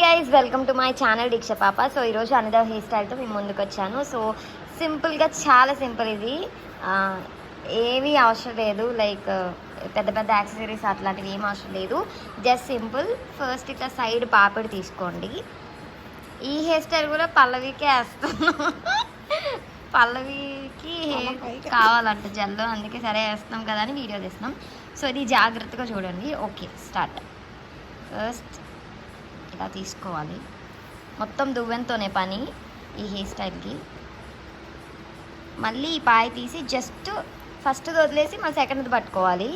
Guys welcome to my channel Deeksha పాప so ఈరోజు another hair స్టైల్తో మేము ముందుకు వచ్చాను. సో సింపుల్గా చాలా సింపుల్ ఇది. ఏమీ అవసరం లేదు. లైక్ పెద్ద పెద్ద యాక్సెసరీస్ అట్లాంటివి ఏం అవసరం లేదు. జస్ట్ సింపుల్ ఫస్ట్ ఇట్లా సైడ్ పాపిడి తీసుకోండి. ఈ హెయిర్ స్టైల్ కూడా పల్లవికే వేస్తాను. పల్లవికి hair కావాలంట జల్లు. అందుకే సరే వేస్తున్నాం కదా అని వీడియో తీస్తున్నాం. సో ఇది జాగ్రత్తగా చూడండి. ఓకే స్టార్ట్ ఫస్ట్ ఇలా తీసుకోవాలి. మొత్తం దువ్వెనతోనే పని ఈ హెయిర్ స్టైల్కి. మళ్ళీ ఈ పాయ తీసి జస్ట్ ఫస్ట్ వదిలేసి మళ్ళీ సెకండ్ది పట్టుకోవాలి.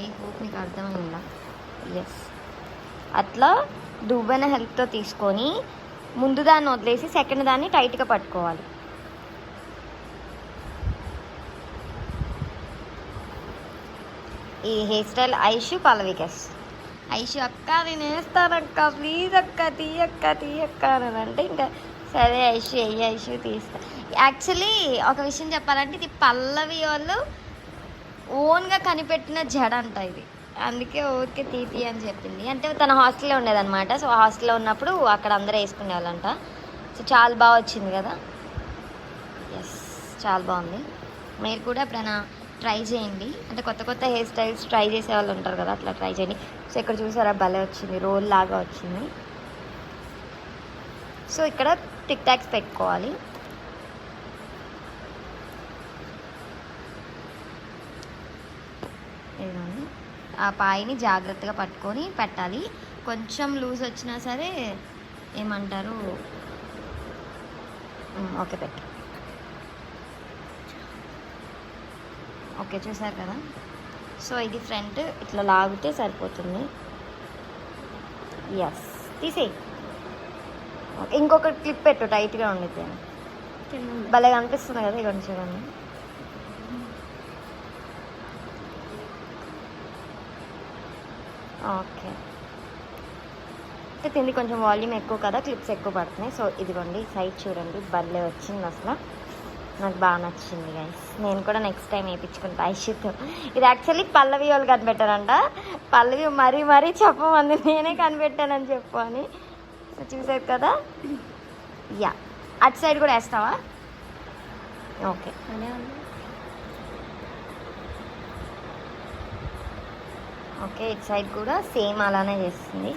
ఐ హోప్ మీకు అర్థమైందా? ఎస్ అట్లా దువ్వెన హెల్ప్తో తీసుకొని ముందు దాన్ని వదిలేసి సెకండ్ దాన్ని టైట్గా పట్టుకోవాలి. ఈ హెయిర్ స్టైల్ ఐషు పల్లవికస్. ఐషు అక్క నేను వేస్తానక్క ప్లీజ్ అక్క తీయక్క తీయక్క అని అంటే ఇంకా సరే ఐషు వెయ్యి ఐషు తీస్తా. యాక్చువల్లీ ఒక విషయం చెప్పాలంటే ఇది పల్లవి వాళ్ళు ఓన్గా కనిపెట్టిన జడ అంట ఇది. అందుకే ఊరికే తీపి అని చెప్పింది. అంటే తన హాస్టల్లో ఉండేదన్నమాట. సో హాస్టల్లో ఉన్నప్పుడు అక్కడ అందరూ వేసుకునే వాళ్ళంట సో చాలా బాగా వచ్చింది కదా. ఎస్ చాలా బాగుంది. మీరు కూడా ఎప్పుడైనా ట్రై చేయండి. అంటే కొత్త కొత్త హెయిర్ స్టైల్స్ ట్రై చేసే వాళ్ళు ఉంటారు కదా అట్లా ట్రై చేయండి. సో ఇక్కడ చూసారా భలే వచ్చింది రోల్ లాగా వచ్చింది. సో ఇక్కడ టిక్ టాక్స్ పెట్టుకోవాలి. ఇదిగోండి. ఆ పాయిని జాగ్రత్తగా పట్టుకొని పెట్టాలి. కొంచెం లూజ్ వచ్చినా సరే ఏమంటారు? ఓకే పెట్టు. ఓకే చూసారు కదా? సో ఇది ఫ్రంట్ ఇట్లా లాగితే సరిపోతుంది. ఎస్ తీసేయి ఓకే ఇంకొక క్లిప్ పెట్టు టైట్గా ఉండిద్ది. భలే కనిపిస్తుంది కదా ఇక చూడండి. ఓకే. తింది కొంచెం వాల్యూమ్ ఎక్కువ కదా క్లిప్స్ ఎక్కువ పడుతున్నాయి. సో ఇదిగోండి సైడ్ చూడండి. భలే వచ్చింది అసలు. నాకు బాగా నచ్చింది గైస్ నేను కూడా నెక్స్ట్ టైం వేయించుకుంటా ఐషిత్ ఇది యాక్చువల్లీ పల్లవి వాళ్ళు కనిపెట్టారంట. పల్లవి మరీ మరీ చెప్పమంది. నేనే కనిపెట్టానని చెప్పు అని. చూసారు కదా? యా అటు సైడ్ కూడా వేస్తావా? ఓకే ఓకే ఇటు సైడ్ కూడా సేమ్ అలానే చేస్తుంది.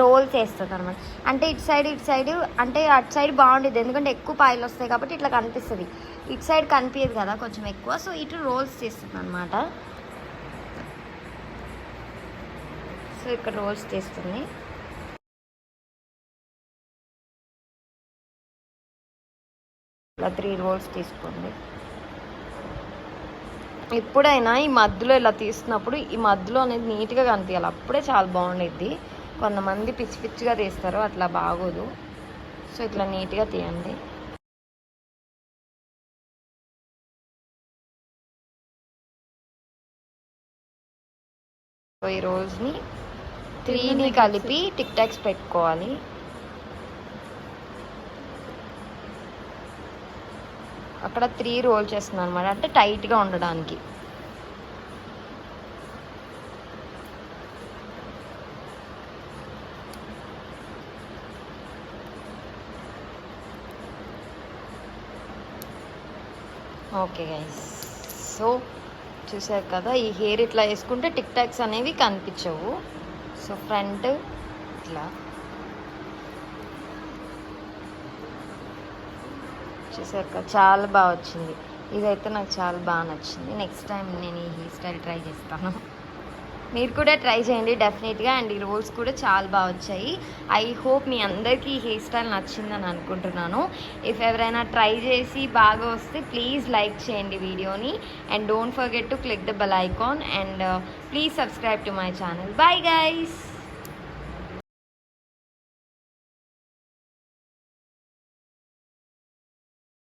రోల్స్ వేస్తుంది అనమాట అంటే ఇటు సైడ్ ఇటు సైడ్ అంటే అటు సైడ్ బాగుండేది. ఎందుకంటే ఎక్కువ పాయలు వస్తాయి కాబట్టి ఇట్లా కనిపిస్తుంది. ఇటు సైడ్ కనిపించదు కదా కొంచెం ఎక్కువ. సో ఇటు రోల్స్ చేస్తుంది అనమాట సో ఇక్కడ రోల్స్ చేస్తుంది. ఇలా త్రీ రోల్స్ తీసుకోండి. ఎప్పుడైనా ఈ మధ్యలో ఇలా తీస్తున్నప్పుడు ఈ మధ్యలో అనేది నీట్గా కనిపించాలి అప్పుడే చాలా బాగుండేది కొంతమంది పిచ్చి పిచ్చిగా తీస్తారు అట్లా బాగోదు. సో ఇట్లా నీట్గా తీయండి. ఈ రోజుని త్రీని కలిపి టిక్ టాక్స్ పెట్టుకోవాలి. అక్కడ త్రీ రోల్ చేస్తున్నాను అనమాట అంటే టైట్గా ఉండడానికి. ఓకే గైస్ సో చూసారు కదా ఈ హెయిర్ ఇట్లా వేసుకుంటే టిక్ టాక్స్ అనేవి కనిపించవు. సో ఫ్రంట్ ఇట్లా. చూసారు కదా చాలా బాగా వచ్చింది. ఇదైతే నాకు చాలా బాగా నచ్చింది. నెక్స్ట్ టైం నేను ఈ హెయిర్ స్టైల్ ట్రై చేస్తాను. మీరు కూడా ట్రై చేయండి డెఫినెట్గా. అండ్ ఈ రోల్స్ కూడా చాలా బాగా వచ్చాయి. ఐ హోప్ మీ అందరికీ ఈ హెయిర్ స్టైల్ నచ్చిందని అనుకుంటున్నాను. ఇఫ్ ఎవరైనా ట్రై చేసి బాగా వస్తే ప్లీజ్ లైక్ చేయండి వీడియోని. And don't forget to click the bell icon. And uh, please subscribe to my channel. Bye guys!